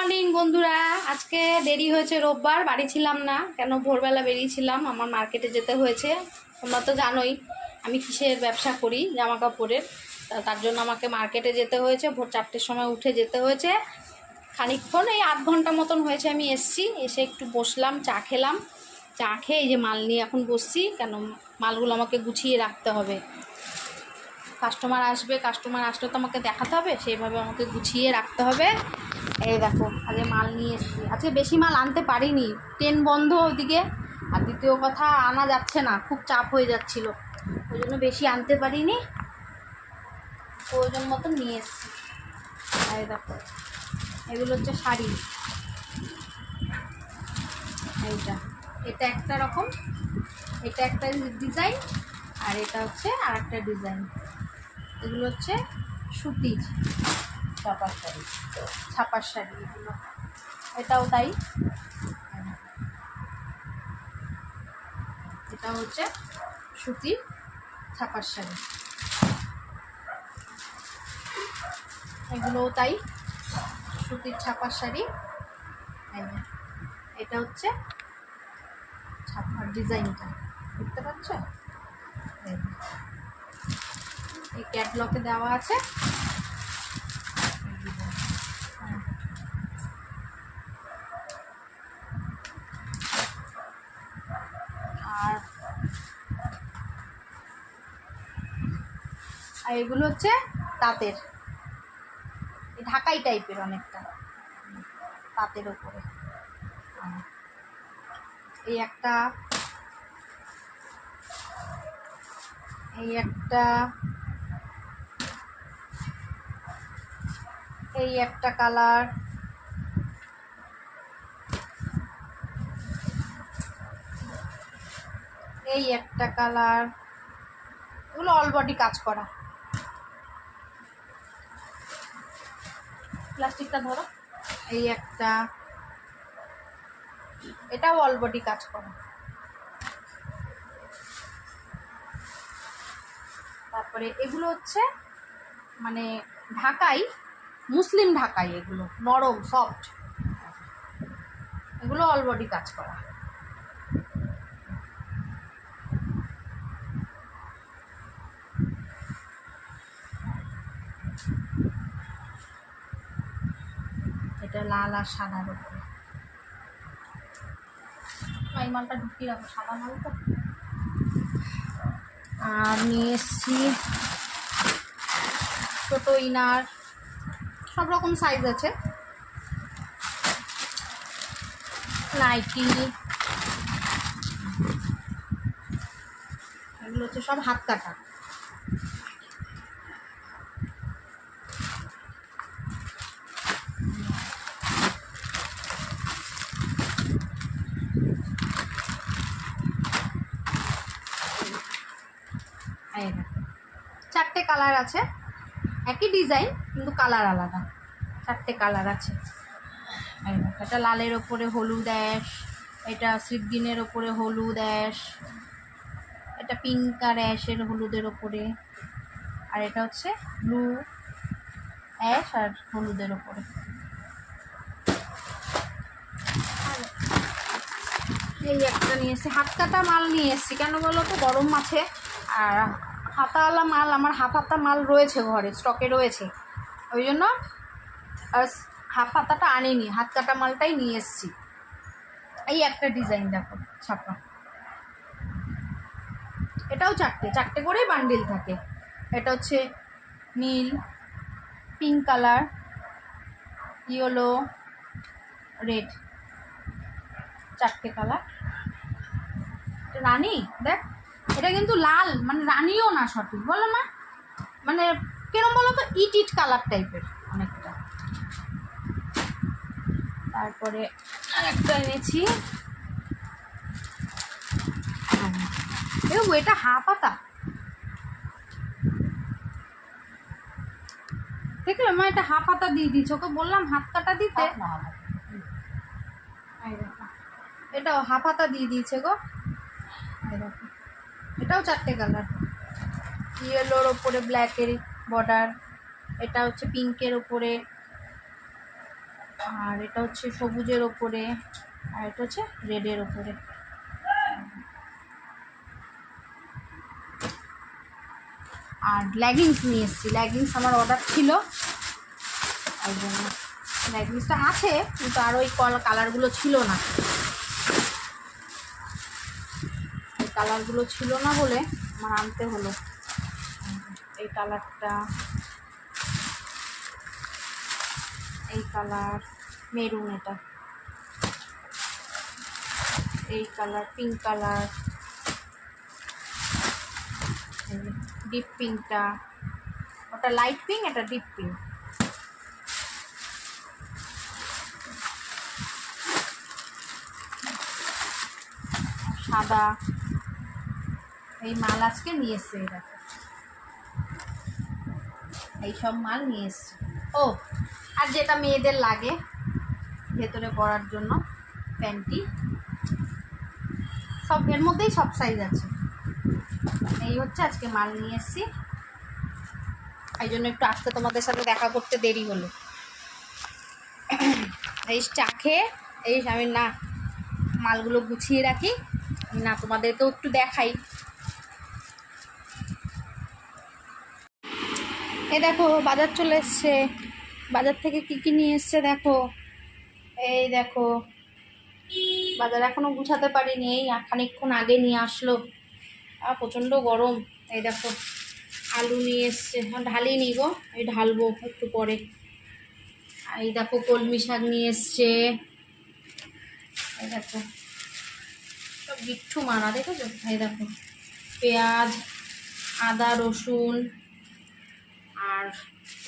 Morning, বন্ধুরা। আজকে দেরি হয়েছে রোববার, বাড়ি ছিলাম না, কেন ভোরবেলা বেরিয়েছিলাম, আমার মার্কেটে যেতে হয়েছে। তোমরা তো জানোই, আমি কিসের ব্যবসা করি, জামা কাপড়ের। তার জন্য আমাকে মার্কেটে যেতে হয়েছে, ভোর চারটের সময় উঠে যেতে হয়েছে। খানিকক্ষণ, এই আধ ঘণ্টা মতন হয়েছে আমি এসছি, এসে একটু বসলাম, চা খেলাম। চা খেয়ে এই যে মাল নিয়ে এখন বসছি, কেন মালগুলো আমাকে গুছিয়ে রাখতে হবে। কাস্টমার আসবে কাস্টমার আসলে তো আমাকে দেখাতে হবে, সেইভাবে আমাকে গুছিয়ে রাখতে হবে। এই দেখো, আগে মাল নিয়ে এসেছি। আজকে বেশি মাল আনতে পারিনি, ট্রেন বন্ধ ওইদিকে আর দ্বিতীয় কথা, আনা যাচ্ছে না, খুব চাপ হয়ে যাচ্ছিল। ওই জন্য বেশি আনতে পারিনি, প্রয়োজন মতো নিয়ে এসেছি। এই দেখো, এগুলো হচ্ছে শাড়ি। এইটা এটা একটা রকম, এটা একটা ডিজাইন আর এটা হচ্ছে আর একটা ডিজাইন এগুলো হচ্ছে সুতির ছাপার শাড়ি ছাপার শাড়ি এগুলো। এটাও তাই। এটা হচ্ছে সুতির ছাপার শাড়ি। এগুলোও তাই, সুতির ছাপার শাড়ি। এটা হচ্ছে ছাপার ডিজাইনটা, দেখতে পাচ্ছ? ক্যাটলকে দেওয়া আছে। আর এগুলো হচ্ছে তাঁতের এই ঢাকাই টাইপের অনেকটা তাঁতের ওপরে। এই একটা এই একটা এই একটা কালার। এই একটা কালার। এগুলো অল বডি কাজ করা। প্লাস্টিকটা ধরো। এই একটা। এটাও অল বডি কাজ করা। তারপরে এগুলো হচ্ছে মানে ঢাকাই মুসলিম ঢাকাই এগুলো, নরম সফট এগুলো অল কাজ করা। এটা লাল আর সাদার উপরে। মালটা ঢুকিয়ে রাখো, সাদা মাল তো। আর নিয়ে এসছি ছোটো ইনার। সব রকম সাইজ আছে। নাইটি এগুলো হচ্ছে সব হাত কাটা। চারটে কালার আছে। একই ডিজাইন কিন্তু কালার আলাদা। চারটে কালার আছে। এটা লালের ওপরে হলুদ অ্যাশ এটা সিদ্দিনের ওপরে হলুদ অ্যাশ এটা পিঙ্ক আর অ্যাশের হলুদের ওপরে, আর এটা হচ্ছে ব্লু অ্যাশ আর হলুদের ওপরে। এই একটা নিয়ে এসেছি। হাত কাটা মাল নিয়ে এসেছি। কেন বলো তো? গরম আছে আর হাতাওয়ালা মাল, আমার হাত হাতা মাল রয়েছে ঘরে স্টকে রয়েছে। ওই জন্য হাফ হাতাটা আনিনি, হাত কাটা মালটাই নিয়ে এসেছি। এই একটা ডিজাইন দেখো, ছাপা। এটাও চারটে চারটে করেই বান্ডিল থাকে। এটা হচ্ছে নীল, পিঙ্ক কালার, ইয়েলো, রেড। চারটে কালার। রানী, দেখ, এটা কিন্তু লাল মানে রানীও না সঠিক, বলো না মানে কিরম বলো তো, ইট ইট কালার টাইপের অনেকটা তারপরে আরেকটা এনেছি। এ এটা হাফ পাতা। দেখলে মা এটা হাফ হাতা দিয়ে দিয়েছে। ওকে বললাম হাত কাটা দিতে? দেখো। এটাও হাফ হাতা দিয়ে দিয়েছে গো। এটাও চারটে কালার। ইয়েলোর ওপরে ব্ল্যাকের বর্ডার এটা হচ্ছে পিঙ্কের ওপরে। আর এটা হচ্ছে সবুজের ওপরে, আর এটা হচ্ছে রেডের ওপরে। আর লেগিংস নিয়ে এসেছি। লেগিংস আমার অর্ডার ছিল। ওই লেগিংসটা আছে, কিন্তু আর ওই কল কালারগুলো ছিল না। এই কালারগুলো ছিল না বলে আমার আনতে হলো। এই কালারটা এই কালার মেরুন এটা। এই কালার পিঙ্ক কালার। ডিপ পিঙ্কটা ওটা লাইট পিঙ্ক এটা ডিপ পিঙ্ক সাদা। এই মাল আজকে নিয়ে এসছে এই দেখো। এই সব মাল নিয়ে এসছে। ও আর যেটা মেয়েদের লাগে ভেতরে পরার জন্য, প্যান্টি। সব এর মধ্যেই সব সাইজ আছে। এই হচ্ছে আজকে মাল নিয়ে এসছি। এই জন্য একটু আসতে তোমাদের সাথে দেখা করতে দেরি হলো। এই চা খেয়ে, এই আমি না, মালগুলো গুছিয়ে রাখি। না তোমাদেরকেও একটু দেখাই। এ দেখো, বাজার চলে এসছে। বাজার থেকে কি কি নিয়ে এসছে দেখো? এই দেখো। বাজার এখনও গুছাতে পারিনি, এই খানিকক্ষণ আগে নিয়ে আসলো। আর প্রচণ্ড গরম। এই দেখো, আলু নিয়ে এসছে। ঢালি নি গো এই ঢালবো একটু পরে। এই দেখো, কলমি শাক নিয়ে এসছে। এই দেখো, সব বিচ্ছু মারা, দেখেছ? এই দেখো, পেঁয়াজ, আদা, রসুন, আর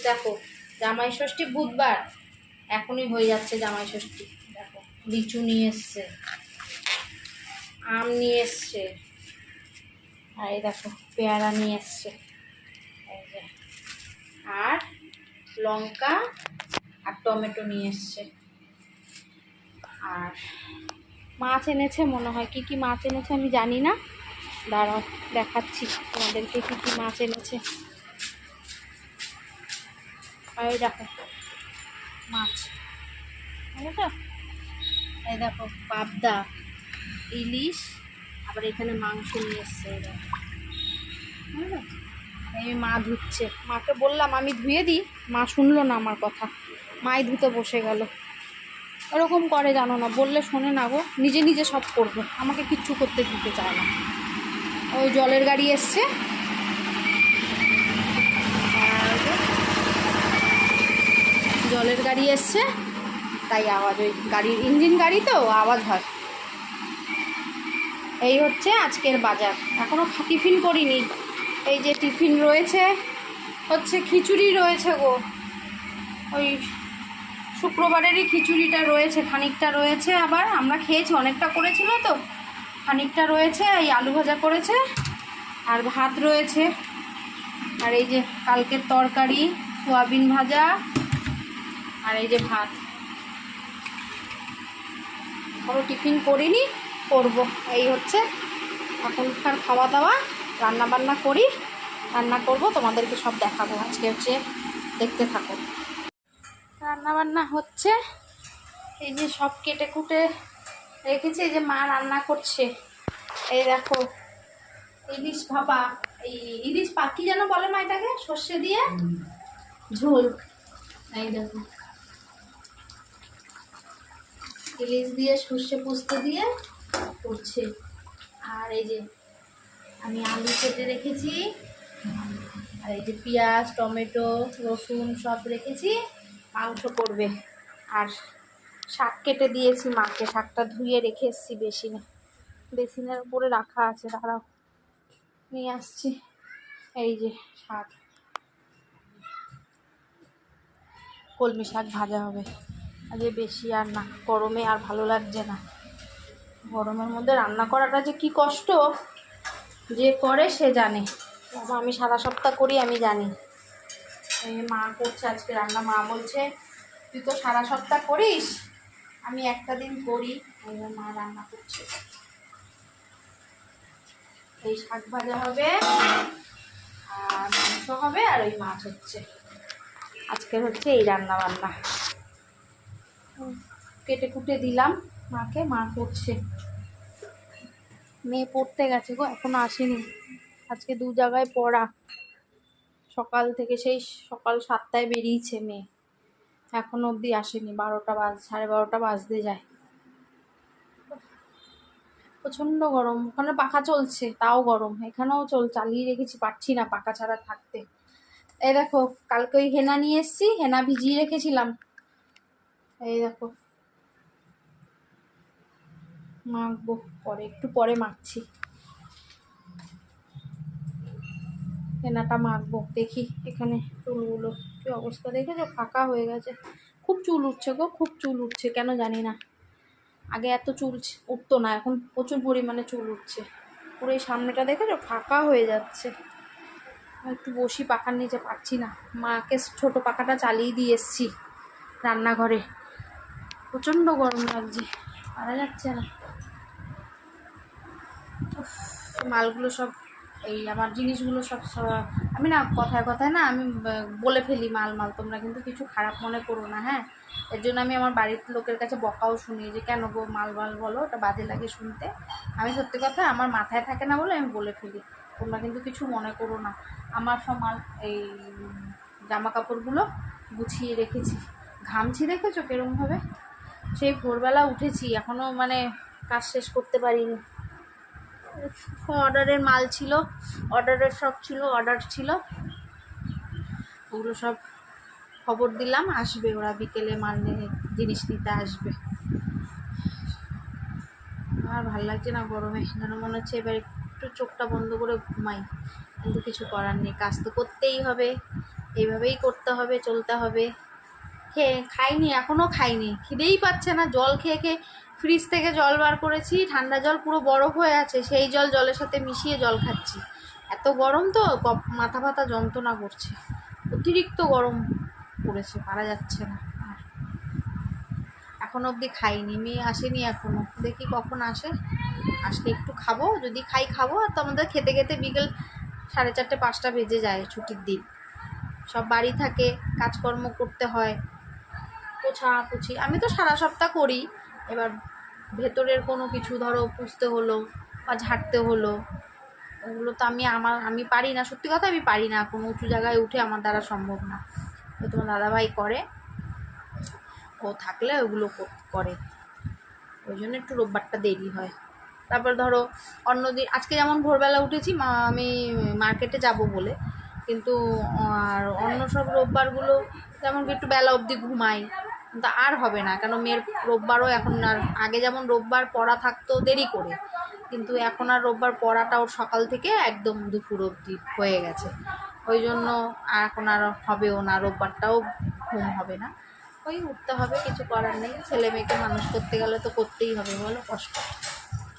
দেখো জামাই ষষ্ঠী বুধবার। এখনই হয়ে যাচ্ছে জামাই ষষ্ঠী দেখো, লিচু নিয়ে এসছে, আম নিয়ে এসছে, আর এই দেখো, পেয়ারা নিয়ে এসছে। আর লঙ্কা আর টমেটো নিয়ে এসছে। আর মাছ এনেছে, মনে হয় কি কি মাছ এনেছে আমি জানি না। দাঁড়াও, দেখাচ্ছি তোমাদেরকে কী কী মাছ এনেছে। আর এই দেখো, মাছ। বুঝেছ এই দেখো, পাবদা, ইলিশ, আবার এখানে মাংস নিয়ে এসছে বুঝলে? এই মা ধুচ্ছে। মাকে বললাম, আমি ধুয়ে দিই। মা শুনলো না আমার কথা। মাই ধুতে বসে গেল। এরকম করে জানো না, বললে শোনে না গো, নিজে নিজে সব করবে। আমাকে কিচ্ছু করতে দিতে চায় না। ওই জলের গাড়ি এসছে আর জলের গাড়ি এসছে, তাই আওয়াজ ওই গাড়ির ইঞ্জিন গাড়ি তো আওয়াজ হয় এই হচ্ছে আজকের বাজার। এখনও টিফিন করিনি। এই যে টিফিন রয়েছে, হচ্ছে খিচুড়ি রয়েছে গো। ওই শুক্রবারেরই খিচুড়িটা রয়েছে, খানিকটা রয়েছে আবার। আমরা খেয়েছি, অনেকটা করেছিল তো। খানিকটা রয়েছে, এই আলু ভাজা করেছে, আর ভাত রয়েছে। আর এই যে কালকের তরকারি, সোয়াবিন ভাজা আর এই যে ভাত। কোনো টিফিন করিনি করব। এই হচ্ছে এখনকার খাওয়া দাওয়া রান্না বান্না করি রান্না করব তোমাদেরকে সব দেখাবো। আজকে হচ্ছে দেখতে থাকো। রান্না বান্না হচ্ছে এই যে সব কেটে কুটে রেখেছি এই যে মা রান্না করছে। এই দেখো ইলিশ ভাপা এই ইলিশ পাখি যেন বলে মা এটাকে? সর্ষে দিয়ে? ঝোল। এই দেখো। ইলিশ দিয়ে সর্ষে পোস্ত দিয়ে করছে। আর এই যে আমি আলু কেটে রেখেছি, আর এই যে পেঁয়াজ, টমেটো, রসুন সব রেখেছি, মাংস করবে। আর শাক কেটে দিয়েছি মাকে, শাকটা ধুয়ে রেখে এসেছি বেসিনে। বেসিনের উপরে রাখা আছে, দাঁড়াও। নিয়ে আসছি। এই যে শাক। কলমি শাক ভাজা হবে। আজকে বেশি আর না, গরমে আর ভালো লাগছে না। গরমের মধ্যে রান্না করাটা যে কি কষ্ট, যে করে সে জানে। বাবা, আমি সারা সপ্তাহ করি, আমি জানি। মা করছে, আজকে রান্না মা বলছে, তুই তো সারা সপ্তাহ করিস, আমি একটা দিন করি। মা রান্না করছে। এই শাক ভাজা হবে, আর মাংস হবে, আর ওই মাছ হচ্ছে। আজকের হচ্ছে এই রান্না বান্না কেটে কুটে দিলাম। মাকে, মা করছে। মেয়ে পড়তে গেছে গো, এখনও আসেনি। আজকে দু জায়গায় পড়া। সকাল থেকে সেই সকাল সাতটায় বেরিয়েছে মেয়ে। এখনও অবধি আসেনি, বারোটা বাজ, সাড়ে বারোটা বাজতে যায়। প্রচণ্ড গরম। ওখানে পাখা চলছে, তাও গরম। এখানেও চল, চালিয়ে রেখেছি, পারছি না পাখা ছাড়া থাকতে। এই দেখো, কালকে ওই হেনা নিয়ে এসেছি, হেনা ভিজিয়ে রেখেছিলাম। এই দেখো। মাখবো পরে, একটু পরে মাখছি। কেনাটা মাখবো, দেখি এখানে চুলগুলো কি অবস্থা। দেখেছ? ফাঁকা হয়ে গেছে। খুব চুল উঠছে গো, খুব চুল উঠছে, কেন জানি না। আগে এত চুল উঠতো না, এখন প্রচুর পরিমাণে চুল উঠছে। পুরো এই সামনেটা দেখেছ? ফাঁকা হয়ে যাচ্ছে। একটু বসি পাখার নিচে পাচ্ছি না। মাকে ছোট পাখাটা চালিয়ে দিয়ে এসছি রান্নাঘরে। প্রচণ্ড গরম লাগছে, পারা যাচ্ছে না। মালগুলো সব, এই আমার জিনিসগুলো সব আমি না কথায় কথায় না আমি বলে ফেলি মাল মাল, তোমরা কিন্তু কিছু খারাপ মনে করো না হ্যাঁ? এর জন্য আমি আমার বাড়ির লোকের কাছে বকাও শুনি যে, কেন গো মাল মাল বলো, ওটা বাজে লাগে শুনতে? আমি সত্যি কথা, আমার মাথায় থাকে না বলে আমি বলে ফেলি। তোমরা কিন্তু কিছু মনে করো না। আমার সব মাল, এই জামা কাপড়গুলো গুছিয়ে রেখেছি। ঘামছি দেখেছ কেরমভাবে সেই ভোরবেলা উঠেছি এখনও মানে কাজ শেষ করতে পারিনি। অর্ডারের মাল ছিল অর্ডারের সব ছিল অর্ডার ছিল। ওগুলো সব খবর দিলাম, আসবে ওরা বিকেলে মাল নিয়ে, জিনিস নিতে আসবে। আর ভালো লাগছে না গরমে, যেন মনে হচ্ছে এবার একটু চোখটা বন্ধ করে ঘুমাই। কিন্তু কিছু করার নেই, কাজ তো করতেই হবে। এইভাবেই করতে হবে, চলতে হবে। খেয়ে খাইনি এখনও খাইনি। খিদেই পাচ্ছে না, জল খেয়ে খেয়ে ফ্রিজ থেকে জল বার করেছি, ঠান্ডা জল পুরো বরফ হয়ে আছে, সেই জল জলের সাথে মিশিয়ে জল খাচ্ছি। এত গরম তো মাথা ফাথা যন্ত্রণা করছে। অতিরিক্ত গরম পড়েছে, পারা যাচ্ছে না আর। এখন অবধি খাইনি, মেয়ে আসেনি এখনও। দেখি কখন আসে। আসলে একটু খাব, যদি খাই খাব, আর তো আমাদের খেতে খেতে বিকেল সাড়ে চারটে পাঁচটা বেজে যায় ছুটির দিন। সব বাড়ি থাকে, কাজকর্ম করতে হয় পোছা পুছি আমি তো সারা সপ্তাহ করি। এবার ভেতরের কোনো কিছু ধরো পুষতে হলো বা ঝাড়তে হলো, ওগুলো তো আমি আমার, আমি পারি না। সত্যি কথা আমি পারি না। কোনো উঁচু জায়গায় উঠে আমার দ্বারা সম্ভব না। ওই তোমার দাদাভাই করে। ও থাকলে ওগুলো করে। ওই জন্য একটু রোববারটা দেরি হয়। তারপর ধরো অন্যদিন আজকে যেমন ভোরবেলা উঠেছি, মা, আমি মার্কেটে যাব বলে। কিন্তু, আর অন্য সব রোববারগুলো যেমন একটু বেলা অবধি ঘুমাই কিন্তু আর হবে না, কেন মেয়ের রোববারও এখন আর, আগে যেমন রোববার পড়া থাকতো দেরি করে, কিন্তু এখন আর রোববার পড়াটা ওর সকাল থেকে একদম দুপুর অবধি হয়ে গেছে। ওই জন্য এখন আর হবেও না, রোববারটাও ঘুম হবে না। ওই উঠতে হবে, কিছু করার নেই, ছেলে মেয়েকে মানুষ করতে গেলে তো করতেই হবে, বলো কষ্ট।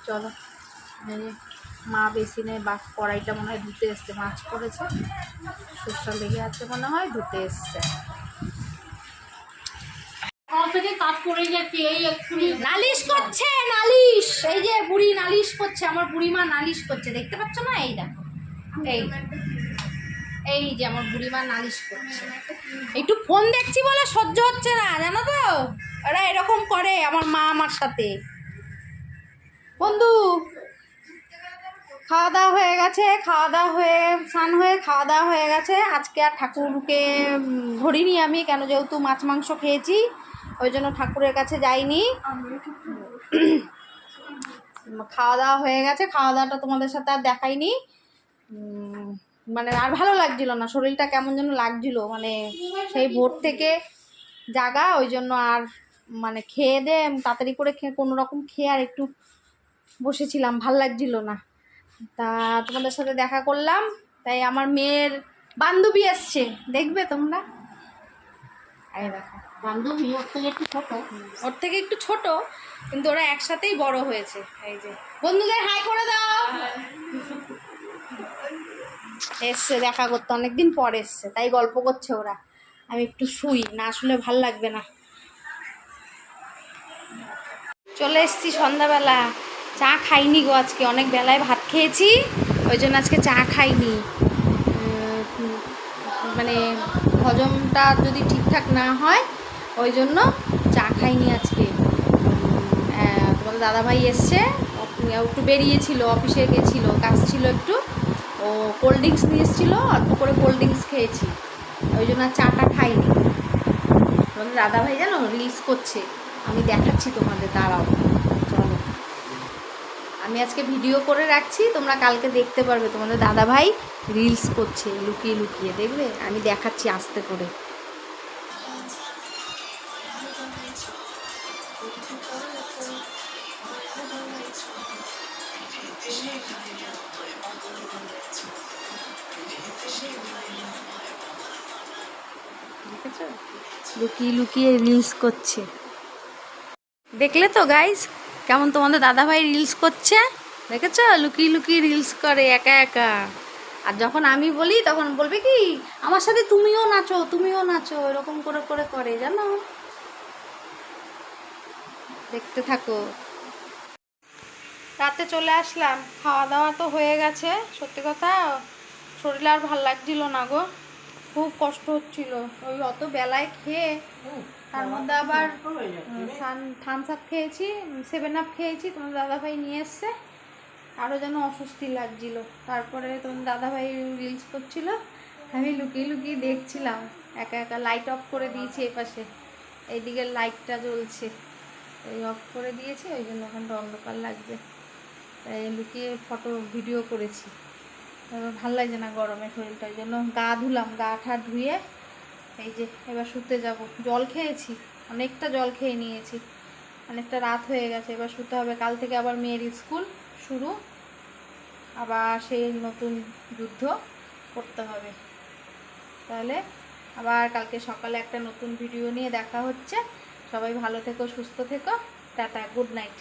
চলো মা বেসিনে বা কড়াইটা মনে হয় ধুতে এসছে, মাছ করেছে সরষা লেগে আছে মনে হয়, ধুতে এসছে। কাজ এই নালিশ করছে, নালিশ। এই যে বুড়ি নালিশ করছে, আমার বুড়িমা নালিশ করছে, দেখতে পাচ্ছ না? এই দেখো। এই। এই যে আমার বুড়িমা নালিশ করছে। একটু ফোন দেখছি বলে সহ্য হচ্ছে না, জানো তো? ওরা এরকম করে আমার মা আমার সাথে। বন্ধু, খাওয়া দাওয়া হয়ে গেছে, খাওয়া দাওয়া হয়ে, স্নান হয়ে খাওয়া দাওয়া হয়ে গেছে। আজকে আর ঠাকুরকে ধরিনি আমি, কেন যেহেতু মাছ মাংস খেয়েছি। ওই জন্য ঠাকুরের কাছে যাইনি। খাওয়া দাওয়া হয়ে গেছে, খাওয়া দাওয়াটা তোমাদের সাথে আর দেখাইনি। মানে আর ভালো লাগছিল না, শরীরটা কেমন যেন লাগছিল মানে সেই ভোর থেকে জাগা, ওই জন্য আর মানে খেয়ে দে, তাড়াতাড়ি করে খেয়ে, কোনো রকম খেয়ে আর একটু বসেছিলাম, ভালো লাগছিল না। তা তোমাদের সাথে দেখা করলাম, তাই আমার মেয়ের বান্ধবী আসছে দেখবে তোমরা? দেখো। বান্ধবী, ওর থেকে একটু ছোট। ওর থেকে একটু ছোট, কিন্তু ওরা একসাথেই বড় হয়েছে, এই যে। বন্ধুদের হাই করে দাও। এসছে, দেখা করতে অনেকদিন পর এসছে, তাই গল্প করছে ওরা। আমি একটু শুই, না আসলে ভালো লাগবে না। চলে এসছি সন্ধ্যাবেলা। চা খাইনি গো আজকে, অনেক বেলায় ভাত খেয়েছি, ওই জন্য আজকে চা খাইনি। মানে হজমটা যদি ঠিকঠাক না হয় ওই জন্য চা খাইনি আজকে। তোমাদের দাদাভাই এসছে। একটু বেরিয়েছিল, অফিসে গেছিল, কাজ ছিল একটু। ও কোল্ড ড্রিঙ্কস নিয়ে এসেছিল, অল্প করে কোল্ড ড্রিঙ্কস খেয়েছি। ওই জন্য আর চাটা খাইনি। তোমাদের দাদাভাই জানো রিলস করছে। আমি দেখাচ্ছি তোমাদের, দাঁড়াও। চলো। আমি আজকে ভিডিও করে রাখছি, তোমরা কালকে দেখতে পারবে। তোমাদের দাদাভাই রিলস করছে, লুকিয়ে লুকিয়ে, দেখবে? আমি দেখাচ্ছি আস্তে করে। রিলস করছে। দেখলে তো গাইস কেমন তোমাদের দাদাভাই রিলস করছে? দেখেছ? লুকিয়ে লুকিয়ে রিলস করে একা একা। আর যখন আমি বলি, তখন বলবে কি, আমার সাথে তুমিও নাচো তুমিও নাচো। এরকম করে করে করে, জানো? দেখতে থাকো। রাতে চলে আসলাম। খাওয়া দাওয়া তো হয়ে গেছে সত্যি কথা। শরীর আর ভালো লাগছিল না গো। খুব কষ্ট হচ্ছিল। ওই অত বেলায় খেয়ে তার মধ্যে আবার থামস আপ খেয়েছি সেভেন আপ খেয়েছি। তোমার দাদাভাই নিয়ে এসছে। আরও যেন অস্বস্তি লাগছিল। তারপরে তোমার দাদাভাই রিলস করছিল। আমি লুকিয়ে লুকিয়ে দেখছিলাম। একা একা লাইট অফ করে দিয়েছি এপাশে। এইদিকে লাইটটা জ্বলছে। এই অফ করে দিয়েছি, ওই জন্য ওখানটা অন্ধকার লাগছে। তাই লুকিয়ে ফটো ভিডিও করেছি। ভালো লাগছে না গরমে শরীরটা, ওই জন্য গা ধুলাম, গা ঠা ধুয়ে এই যে এবার শুতে যাব। জল খেয়েছি, অনেকটা জল খেয়ে নিয়েছি। অনেকটা রাত হয়ে গেছে, এবার শুতে হবে। কাল থেকে আবার মেয়ের স্কুল শুরু, আবার সেই নতুন যুদ্ধ করতে হবে। তাহলে আবার কালকে সকালে একটা নতুন ভিডিও নিয়ে দেখা হচ্ছে। সবাই ভালো থেকো সুস্থ থেকো। Tata good night.